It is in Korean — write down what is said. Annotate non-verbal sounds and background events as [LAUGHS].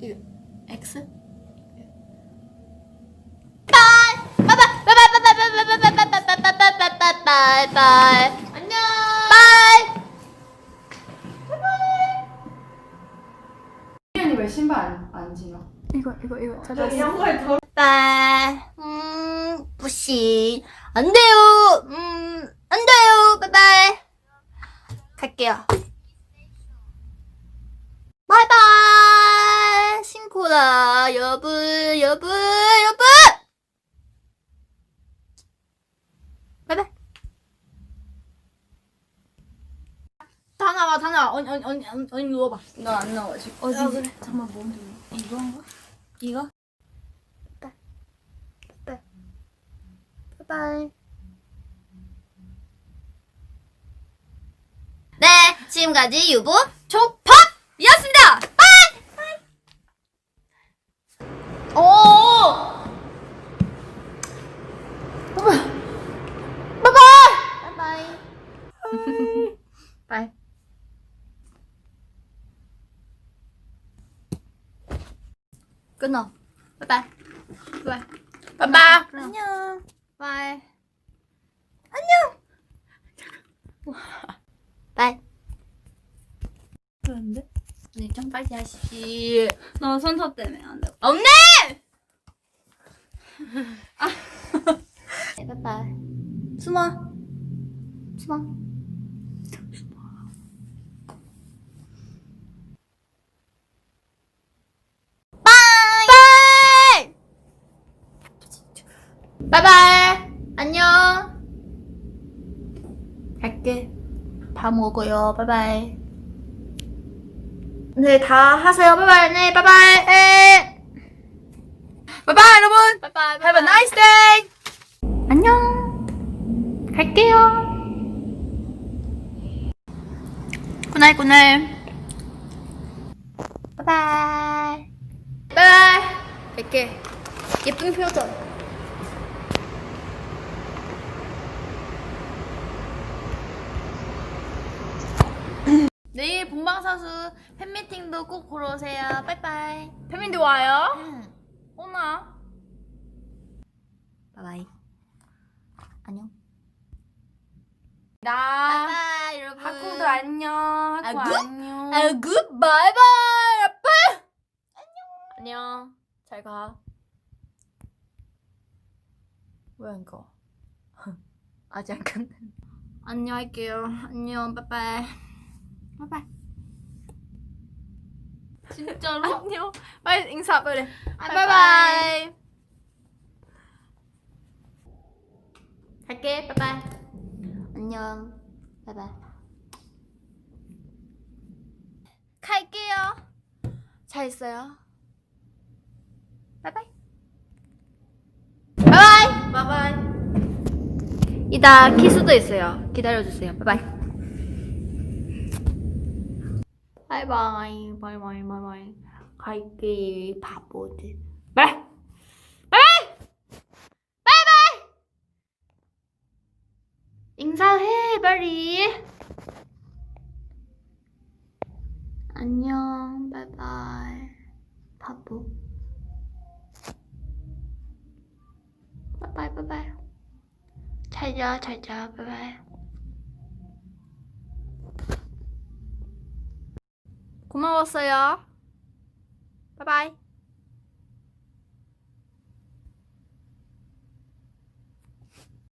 이거 X? 바이바이. 안녕. 바이. 바이바이. 이현이 왜 신발 안 신어? 이거 이거 이거 찾았어. 이런 거에 더. 바이. 음, 부싱. 안 돼요. 음, 안 돼요. 바이바이. 갈게요. 여부, 여부, 여부. 바이바이. 다 나와 다 나와 언니 언니 언니 언니, 언니 누워봐 너 안 나와 지금. 어디 아, 그래. 잠깐만 뭔데 이건가? 이거? 바이바이. 네, 지금까지 유보 조팝이었습니다. 바이. 오. 바이바이. 바이바이. 바이. 끊어. 바이바이. 바이바이. 빠빠 안녕. 바이. 안녕. 바이. 그런데? 네, 좀 빨리 하시지. 너 선서 때문에 안 돼. 없네! 아. [LAUGHS] 네, 바이바이. 숨어. 숨어. 바이! 바이! 바이바이! 안녕! 갈게. 다 먹어요. 바이바이. 네, 다 하세요. 바이바이. 네, 바이바이. 에. 빠빠 여러분 바이바이. Have a nice day 안녕. 갈게요. 굿나잇 굿나잇. 바이바이. 바이바이. 갈게. 예쁜 표정. 내일 본방사수 팬미팅도 꼭 보러 오세요. 빠이빠이. 태민도 와요 응. 오나 바이바이. 안녕. 나 바이바이 여러분. 하쿠도 안녕 하쿠 아, 굿? 안녕 아, 굿 바이바이 아빠. 안녕. 잘 가. 왜안 가? 아직 안 끝났네. 안녕 할게요. 안녕. 빠빠이. 빠빠이. 진짜로? [LAUGHS] 안녕 빨리 인사 빨리 바이바이. 갈게. 빠빠이. 안녕. 바이바이. 갈게요. 잘 있어요. 바이바이. 바이바이. 바이바이 이따 키스도 있어요. 기다려주세요. 바이바이. 바이바이. 바이바이. 바이바이. 갈게. 바보들. 바이바이. 바이바이. 바이바이. 인사해, 빨리. 안녕. 바이바이. 바보. 바이바이. 바이바이. 잘 자, 잘 자, 바이바이. 고마웠어요. 바이바이.